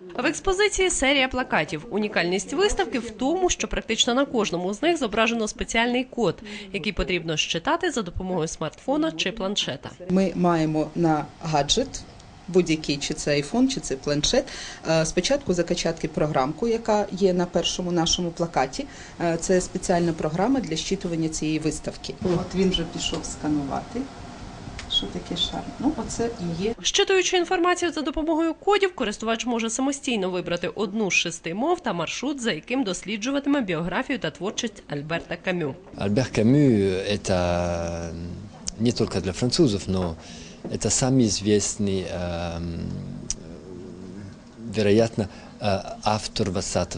В експозиції серія плакатів. Унікальність виставки в тому, що практично на кожному з них зображено спеціальний код, який потрібно щитати за допомогою смартфона чи планшета. Ми маємо на гаджет. Будь-який, чи це айфон, чи це планшет. е, Спочатку закачати програмку, яка є на першому нашому плакаті. Е, Це спеціальна програма для щитування цієї виставки. От він вже пішов сканувати Що таке шар? Ну, оце і є Щитуючи інформацію за допомогою кодів, користувач може самостійно вибрати одну з шести мов та маршрут, за яким досліджуватиме біографію та творчість Альберта Камю. Альбер Камю – это не только для французов, но это самый известный, эм, вероятно, э, автор 20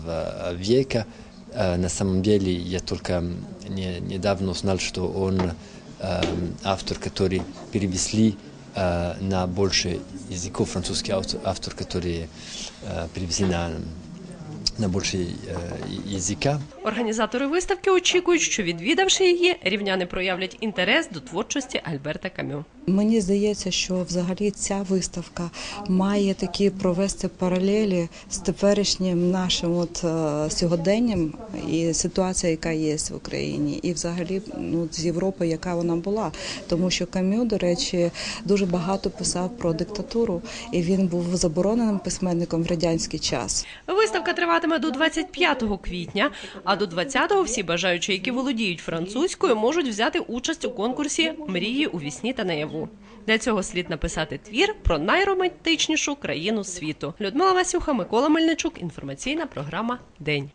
века. Э, На самом деле я только не- недавно узнал, что он эм, автор, который перевезли э, на больше языков, французский автор, автор который э, перевезли на, на больше э, языка. Організатори виставки очікують, що відвідавши її, рівняни проявлять інтерес до творчості Альберта Камю. Мені здається, що взагалі ця виставка має такі провести паралелі з теперішнім нашим от е, сьогоденням і ситуація, яка є в Україні, і взагалі ну з Європи, яка вона була. Тому що Кам'ю, до речі, дуже багато писав про диктатуру, і він був забороненим письменником в радянський час. Виставка триватиме до 25 квітня, а до 20-го всі бажаючі, які володіють французькою, можуть взяти участь у конкурсі Мрії у вісні та наяву. Для цього слід написати твір про найромантичнішу країну світу. Людмила Васюха, Микола Мельничук. Інформаційна програма День.